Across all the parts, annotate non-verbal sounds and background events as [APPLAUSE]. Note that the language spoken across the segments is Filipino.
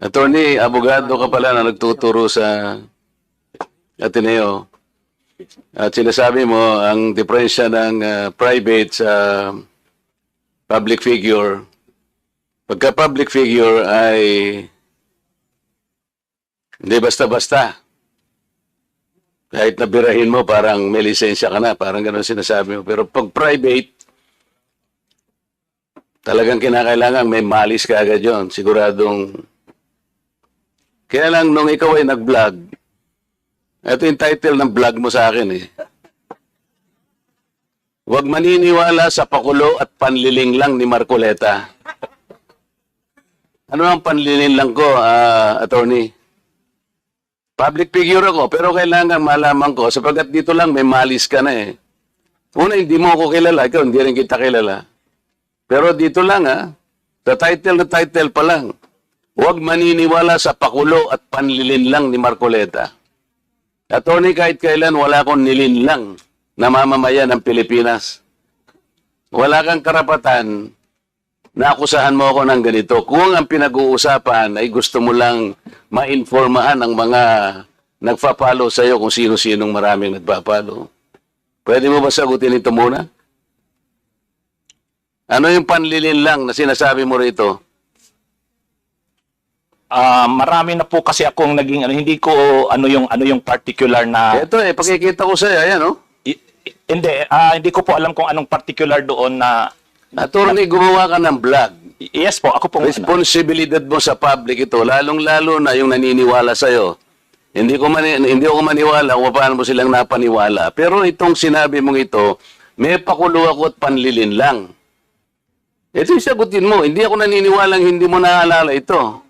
Attorney, abogado ka pala na nagtuturo sa Ateneo. At sinasabi mo, ang diferensya ng ah, private sa public figure, pagka public figure ay hindi basta-basta. Kahit nabirahin mo, parang may lisensya ka na, parang ganun sinasabi mo. Pero pag private, talagang kinakailangan may malis ka agad yun. Siguradong kaya lang nung ikaw ay nag-vlog, ito yung title ng vlog mo sa akin eh. Huwag maniniwala sa pakulo at panliling lang ni Marcoleta. Ano ang panliling lang ko, ah, attorney? Public figure ako, pero kailangan malaman ko sapagkat dito lang may malis ka na eh. Una, hindi mo ako kilala, ikaw hindi rin kita kilala. Pero dito lang ah, sa title na title pa lang, huwag maniniwala sa pakulo at panlilin lang ni Marcoleta. Attorney, kahit kailan wala akong nilinlang na mamamayan ng Pilipinas. Wala kang karapatan na akusahan mo ako ng ganito. Kung ang pinag-uusapan ay gusto mo lang ma-informahan ang mga nagpa-follow sa iyo kung sino-sinong maraming nagpa-follow. Pwede mo ba sagutin ito muna? Ano yung panlilin lang na sinasabi mo rito? Ah, marami na po kasi akong naging ano hindi ko ano yung ano yung particular na Ito eh, pakikita ko sa iyo, ayan oh. I- i- hindi ah, hindi ko po alam kung anong particular doon na Attorney, gumawa ka ng vlog. yes po ako ano, Responsibilidad mo sa public ito, lalong-lalo na yung naniniwala sa'yo. Hindi ko mani, hindi ako maniwala kung paano mo silang napaniwala. Pero itong sinabi mong ito, may pakulo ako at panlilin lang. Ito yung sagutin mo. Hindi ako naniniwalang hindi mo naalala ito.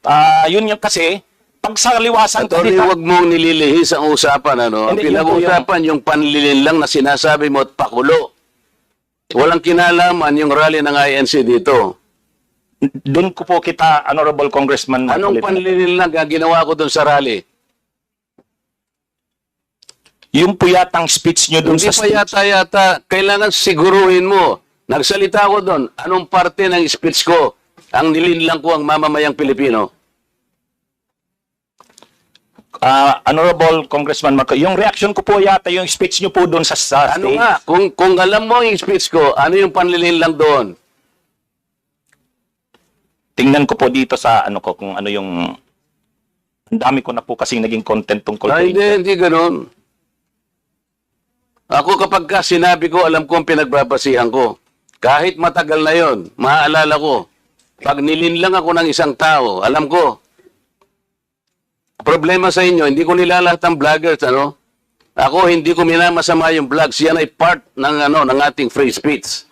Ah, yun yung kasi, pag sa liwasan Attorney, kasi, huwag mong nililihis ang usapan. Ano? Ang Hindi, yun po pinag-uusapan, yung panlilin lang na sinasabi mo at pakulo. Walang kinalaman yung rally ng INC dito. doon ko po kita, Honorable Congressman Anong Marcoleta. panlilin lang ang ginawa ko doon sa rally? Yung po yatang speech nyo doon Hindi sa pa stage. yata-yata, kailangan siguruhin mo. Nagsalita ko doon, anong parte ng speech ko ang nilinlang ko ang mamamayang Pilipino? Ah, Honorable Congressman Marco, yung reaction ko po yata yung speech nyo po doon sa, sa Ano stage. nga, kung, kung alam mo yung speech ko, ano yung panlilinlang doon? Tingnan ko po dito sa ano ko kung ano yung ang dami ko na po kasing naging content tungkol Ay. Ah, hindi, hindi ganun. Ako kapag ka sinabi ko, alam ko ang pinagbabasihan ko. Kahit matagal na yon, maaalala ko. Pag nilinlang ako ng isang tao, alam ko. Problema sa inyo, hindi ko nilalahat ang vloggers, ano? Ako, hindi ko minamasama yung vlogs. Yan ay part ng, ano, ng ating free speech.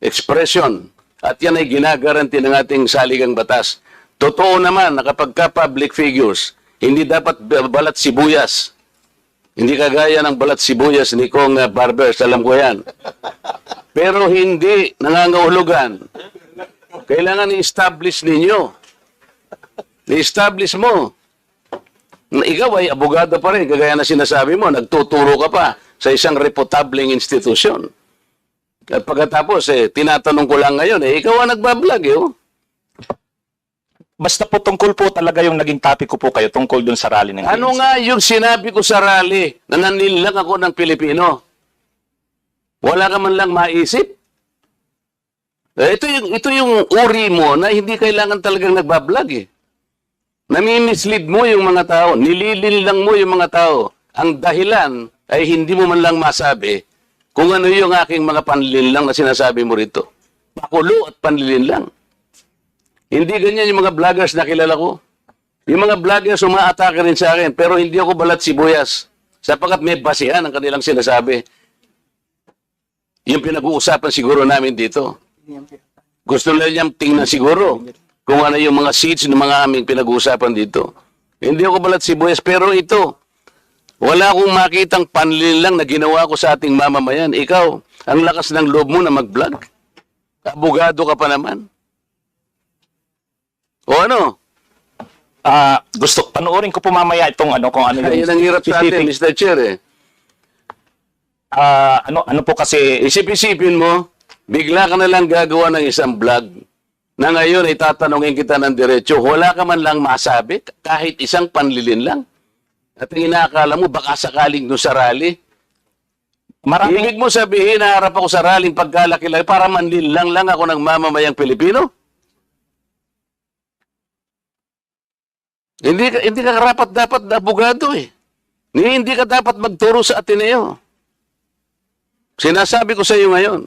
Expression. At yan ay ginagaranti ng ating saligang batas. Totoo naman na kapag ka public figures, hindi dapat balat sibuyas. Hindi kagaya ng balat sibuyas ni Kong uh, Barbers, alam ko yan. Pero hindi nangangahulugan. Kailangan i-establish ninyo. I-establish mo. Na ikaw ay abogado pa rin, kagaya na sinasabi mo, nagtuturo ka pa sa isang reputabling institusyon. At pagkatapos, eh, tinatanong ko lang ngayon, eh, ikaw ang nagbablog, eh, oh. Basta po tungkol po talaga yung naging topic ko po kayo tungkol doon sa rally ng Ano ANC. nga yung sinabi ko sa rally na nanilang ako ng Pilipino? Wala ka man lang maisip? Eh, ito yung, ito yung uri mo na hindi kailangan talagang nagbablog eh. Nami-mislead mo yung mga tao, nililin lang mo yung mga tao. Ang dahilan ay hindi mo man lang masabi kung ano yung aking mga panlilin lang na sinasabi mo rito. Pakulo at panlilin lang. Hindi ganyan yung mga vloggers na kilala ko. Yung mga vloggers umaatake rin sa akin, pero hindi ako balat sibuyas. Sapagkat may basihan ang kanilang sinasabi. Yung pinag-uusapan siguro namin dito. Gusto nila niyang tingnan siguro kung ano yung mga seats ng mga aming pinag-uusapan dito. Hindi ako balat sibuyas, pero ito, wala akong makitang panlin lang na ginawa ko sa ating mamamayan. Ikaw, ang lakas ng loob mo na mag-vlog. Abogado ka pa naman. O ano? Ah, gusto panoorin ko po mamaya itong ano kung ano Ayun ang hirap sa atin, specific- Mr. Chair eh. Ah, ano ano po kasi Isip-isipin mo, bigla ka na lang gagawa ng isang vlog na ngayon ay tatanungin kita ng diretso, wala ka man lang masabi, kahit isang panlilin lang. At ang inaakala mo, baka sakaling doon sa rally. maraming mo sabihin, naharap ako sa rallying pagkalaki-laki para manlilang lang ako ng mamamayang Pilipino? Hindi ka, hindi ka karapat dapat na abogado eh. Hindi ka dapat magturo sa Ateneo. Sinasabi ko sa iyo ngayon.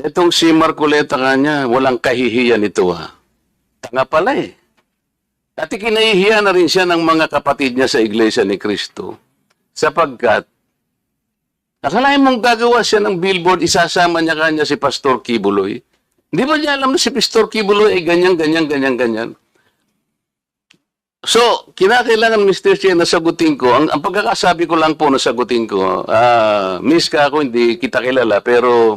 Itong si Marcoleta kanya, walang kahihiyan ito ha. Tanga pala eh. At kinahihiya na rin siya ng mga kapatid niya sa Iglesia ni Cristo. Sapagkat, akalain mong gagawa siya ng billboard, isasama niya kanya si Pastor Kibuloy. Hindi ba niya alam na si Pastor Kibuloy ay ganyan, ganyan, ganyan, ganyan? So, kinakailangan, Mr. Chair, na sagutin ko. Ang, ang pagkakasabi ko lang po na sagutin ko, ah, miss ka ako, hindi kita kilala, pero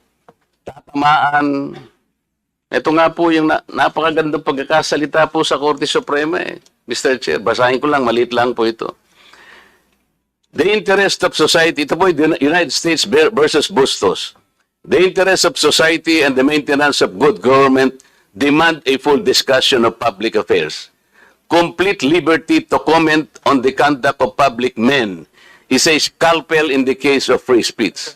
tatamaan. Ito nga po yung na, napakagandang pagkakasalita po sa Korte Suprema eh. Mr. Chair, basahin ko lang, maliit lang po ito. The interest of society, ito po United States ver- versus Bustos. The interest of society and the maintenance of good government demand a full discussion of public affairs. Complete liberty to comment on the conduct of public men is a scalpel in the case of free speech.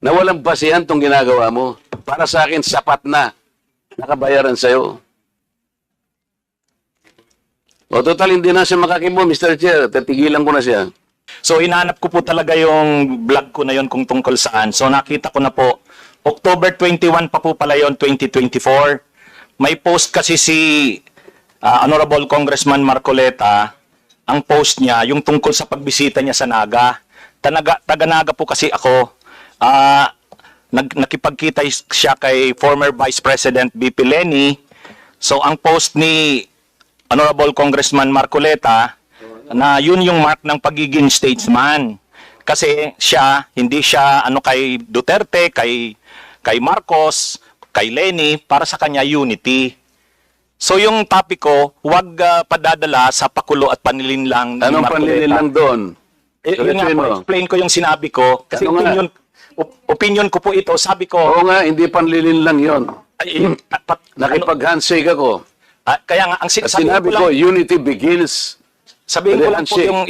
na walang basihan tong ginagawa mo. Para sa akin, sapat na. Nakabayaran sa'yo. O total, hindi na siya makakibo, Mr. Chair. Tatigilan ko na siya. So hinanap ko po talaga yung vlog ko na yon kung tungkol saan. So nakita ko na po, October 21 pa po pala yon 2024. May post kasi si ah, Honorable Congressman Marcoleta, ang post niya, yung tungkol sa pagbisita niya sa Naga. Tanaga, taga Naga po kasi ako. Ah, nag, nakipagkita siya kay former Vice President BP Lenny. So ang post ni Honorable Congressman Marcoleta na yun yung mark ng pagiging statesman. Kasi siya, hindi siya ano kay Duterte, kay kay Marcos, kay Lenny, para sa kanya unity. So yung topic ko, huwag ah, padadala sa pakulo at panlilinlang ni Anong Marcoleta. panlilin lang doon? Eh, yun nga po, mo. explain ko yung sinabi ko. Kasi Ano nga? Opinion, op- opinion ko po ito. Sabi ko, Oo nga, hindi panlilin lang yon. ay, eh, pat- Nakipag-handshake ako. ah, kaya nga, ang sin- At sinabi ko, ko, lang, unity begins. sabihin ko lang po handshake. yung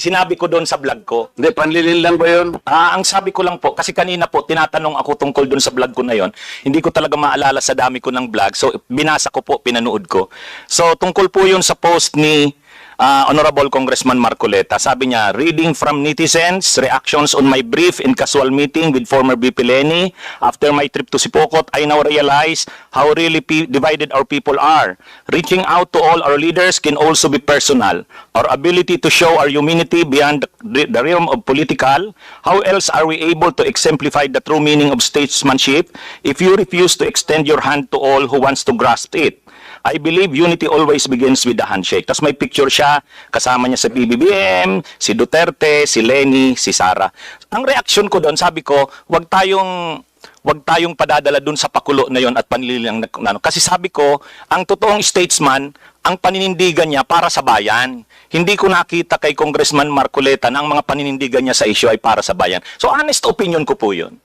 sinabi ko doon sa vlog ko. Hindi, panlilin lang ba yun? Ah, ang sabi ko lang po, kasi kanina po, tinatanong ako tungkol doon sa vlog ko na yon. Hindi ko talaga maalala sa dami ko ng vlog. So, binasa ko po, pinanood ko. So, tungkol po yun sa post ni ah, Honorable Congressman Marcoleta. Sabi niya, reading from netizens, reactions on my brief and casual meeting with former VP Lenny. After my trip to Sipokot, I now realize how really divided our people are. Reaching out to all our leaders can also be personal. Our ability to show our humanity beyond the, the realm of political, how else are we able to exemplify the true meaning of statesmanship if you refuse to extend your hand to all who wants to grasp it? I believe unity always begins with the handshake. Tapos may picture siya, kasama niya sa BBBM, si Duterte, si Lenny, si Sara. Ang reaction ko doon, sabi ko, wag tayong wag tayong padadala doon sa pakulo na yon at panlilang na, na- kasi sabi ko, ang totoong statesman, ang paninindigan niya para sa bayan. Hindi ko nakita kay Congressman Marcoleta na ang mga paninindigan niya sa issue ay para sa bayan. So honest opinion ko po 'yun.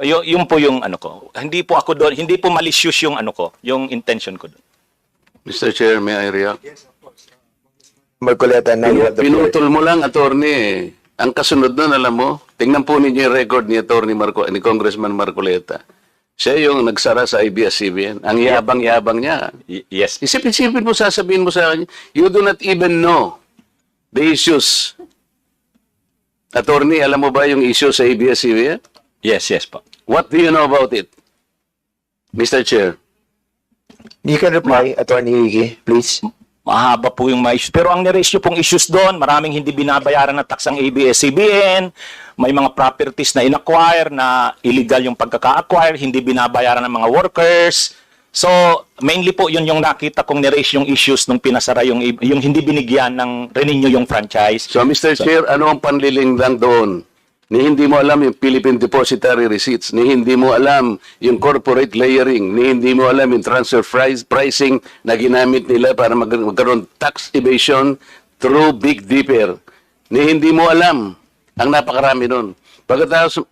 Y- yun po yung ano ko. Hindi po ako doon, hindi po malicious yung ano ko, yung intention ko doon. Mr. Chair, may I react? Marcoleta, now you have the floor. Pinutol mo lang, attorney. Ang kasunod nun, alam mo, tingnan po ninyo yung record ni attorney Marco, ni Congressman Marcoleta. Siya yung nagsara sa IBS-CBN. Ang yabang-yabang niya. Y- yes. Isip-isipin mo, sasabihin mo sa akin, you do not even know the issues. Attorney, alam mo ba yung issue sa ABS-CBN? Yes, yes po. What do you know about it? Mr. Chair. You can reply, Attorney Ricky, please. Mahaba po yung mga issues. Pero ang niraise nyo pong issues doon, maraming hindi binabayaran na tax ang ABS-CBN, may mga properties na inacquire na illegal yung pagkaka-acquire, hindi binabayaran ng mga workers. So, mainly po yun yung nakita kong niraise yung issues nung pinasara yung, yung hindi binigyan ng renew yung franchise. So, Mr. Chair, ano ang panliling lang doon? Ni hindi mo alam yung Philippine Depositary Receipts, ni hindi mo alam yung corporate layering, ni hindi mo alam yung transfer price, pricing na ginamit nila para mag magkaroon tax evasion through Big Dipper. Ni hindi mo alam ang napakarami nun. Pagkatapos,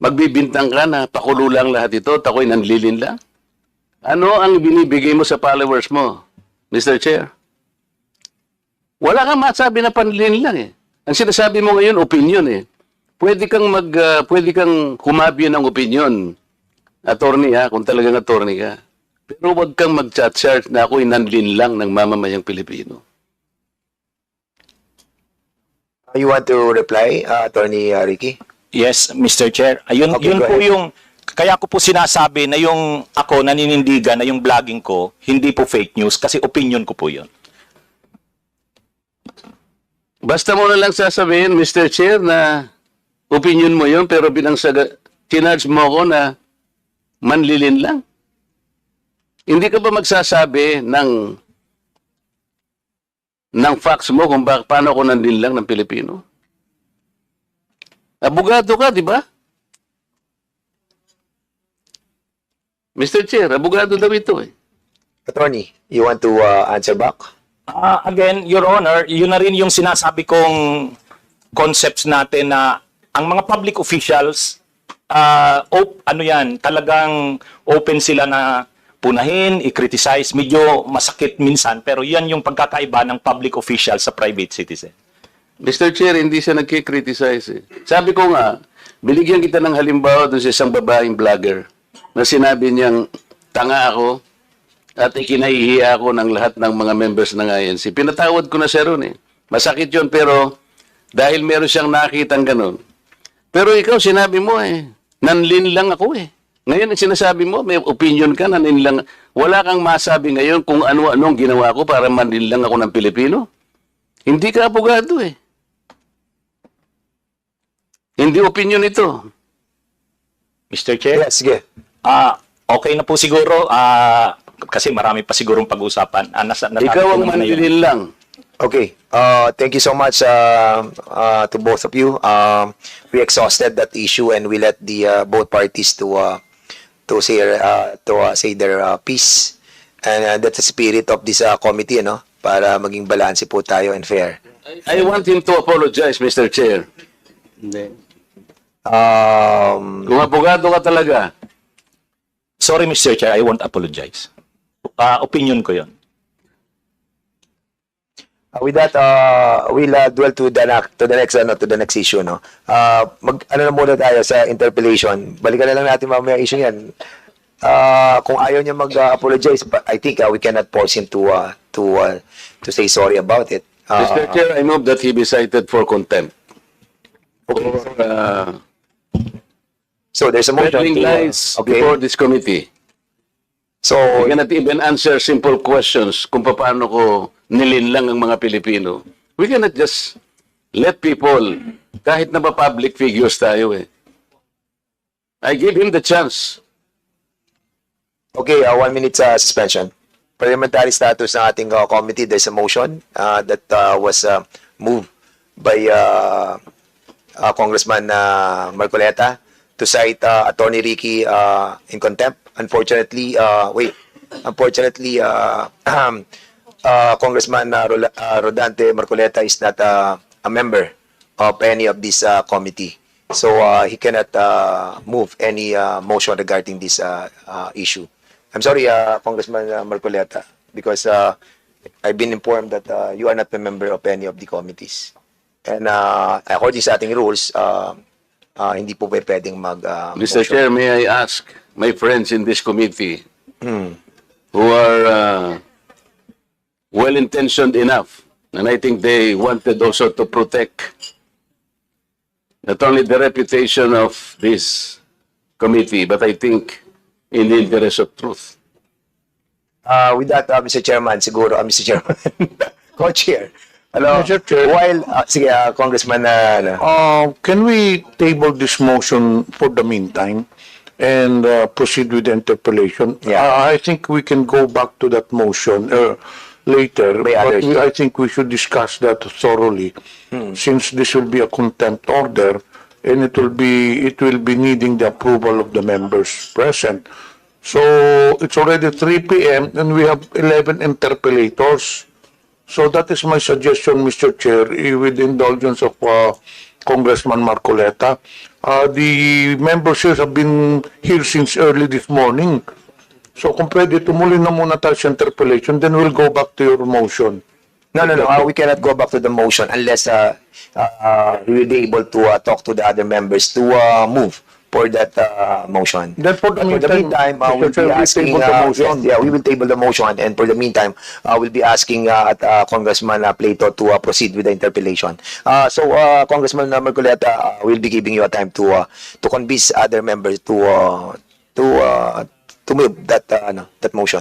magbibintang ka na, pakulo lang lahat ito, tako'y nanlilin lang. Ano ang binibigay mo sa followers mo, Mr. Chair? Wala kang masabi na panlilin lang eh. Ang sinasabi mo ngayon, opinion eh. Pwede kang mag, ah, pwede kang humabi ng opinion. Attorney ha, kung talagang attorney ka. Pero wag kang mag-chat na ako'y nanlin lang ng mamamayang Pilipino. You want to reply, uh, Attorney uh, Ricky? Yes, Mr. Chair. Ayun, Okay, yun po ahead. yung, kaya ko po sinasabi na yung ako naninindigan na yung vlogging ko, hindi po fake news kasi opinion ko po yun. Basta mo na lang sasabihin, Mr. Chair, na opinion mo yun, pero bilang saga, chinarge mo ako na manlilin lang. Hindi ka ba magsasabi ng ng facts mo kung bak paano ako nandin lang ng Pilipino? Abogado ka, di ba? Mr. Chair, abogado daw ito eh. Attorney, you want to uh, answer back? Ah, again, Your Honor, yun na rin yung sinasabi kong concepts natin na ang mga public officials, ah, op, ano yan, talagang open sila na punahin, i-criticize, medyo masakit minsan, pero yan yung pagkakaiba ng public official sa private citizen. Mr. Chair, hindi siya nagkikriticize eh. Sabi ko nga, binigyan kita ng halimbawa dun sa isang babaeng vlogger na sinabi niyang tanga ako at ikinahihiya ako ng lahat ng mga members ng INC. Pinatawad ko na siya ron eh. Masakit yun pero dahil meron siyang nakitang ganun. Pero ikaw, sinabi mo eh, nanlin lang ako eh. Ngayon, ang sinasabi mo, may opinion ka, nanlin lang. Wala kang masabi ngayon kung ano-anong ginawa ko para manlin lang ako ng Pilipino. Hindi ka abogado eh. Hindi opinion ito. Mr. Chair? Yes, sige. Ah, okay na po siguro. Ah, kasi marami pa sigurong pag-usapan. Ah, nasa, Ikaw ang manlilin lang. Okay. Uh, thank you so much uh, uh, to both of you. Um, we exhausted that issue and we let the uh, both parties to uh, to say uh, to uh, say their uh, piece. And uh, that's the spirit of this uh, committee, no? Para maging balanse po tayo and fair. I want him to apologize, Mr. Chair. Um, Kung abogado ka talaga, Sorry, Mr. Chair, I won't apologize. Ah, opinion ko yon. Uh, with that, uh, we'll uh, dwell to the, to the next ano, to the next issue, no. Uh, mag ano na muna tayo sa interpellation. Balikan na lang natin mamaya issue 'yan. Uh, kung ayaw niya mag-apologize, but I think uh, we cannot force him to uh, to uh, to say sorry about it. Uh, Mr. Chair, I move that he be cited for contempt. For uh, so there's a motion. to, uh, lies okay. before this committee. So I cannot even answer simple questions kung paano ko nilinlang ang mga Pilipino. We cannot just let people, kahit na ba public figures tayo eh. I give him the chance. Okay, uh, one minute uh, suspension. Parliamentary status ng ating uh, committee, there's a motion uh, that uh, was uh, moved by uh, uh, Congressman uh, Marcoleta to cite uh, Attorney Ricky uh, in contempt. Unfortunately, uh, wait, unfortunately, uh, [CLEARS THROAT] uh, Congressman uh, uh, Rodante Marcoleta is not uh, a member of any of this uh, committee. So uh, he cannot uh, move any uh, motion regarding this uh, uh, issue. I'm sorry, uh, Congressman uh, Marcoleta, because uh, I've been informed that uh, you are not a member of any of the committees. And uh, according sa ating rules, uh, uh, hindi po pwedeng mag uh, Mr. motion. Chair, may I ask my friends in this committee who are uh, well-intentioned enough, and I think they wanted also to protect not only the reputation of this committee, but I think in the interest of truth. Uh, with that, uh, Mr. Chairman, siguro, uh, Mr. Chairman, [LAUGHS] co-chair. Hello, Mr. Chair. while, uh, sige, uh, Congressman, uh, ano, Uh, can we table this motion for the meantime and uh, proceed with the interpellation? Yeah. Uh, I think we can go back to that motion uh, later, but we, I think we should discuss that thoroughly, since this will be a contempt order and it will be it will be needing the approval of the members present. So it's already 3 p.m. and we have 11 interpellators. So that is my suggestion, Mr. Chair, with the indulgence of uh, Congressman Marcoleta. Uh, the members here have been here since early this morning. So kung pwede, tumuloy na muna tayo sa interpellation, then we'll go back to your motion. No, no, no. Uh, we cannot go back to the motion unless uh, uh, uh, we will be able to uh, talk to the other members to uh, move for that uh, motion. Then for the But meantime, uh, we'll be we asking. table the Uh, motion. yeah, we will table the motion, and for the meantime, uh, we'll be asking uh, at, uh, Congressman uh, Plato to uh, proceed with the interpellation. Uh, so, uh, Congressman uh, Marcoleta, uh, we'll be giving you a time to uh, to convince other members to uh, to uh, to move that uh, ano, that motion.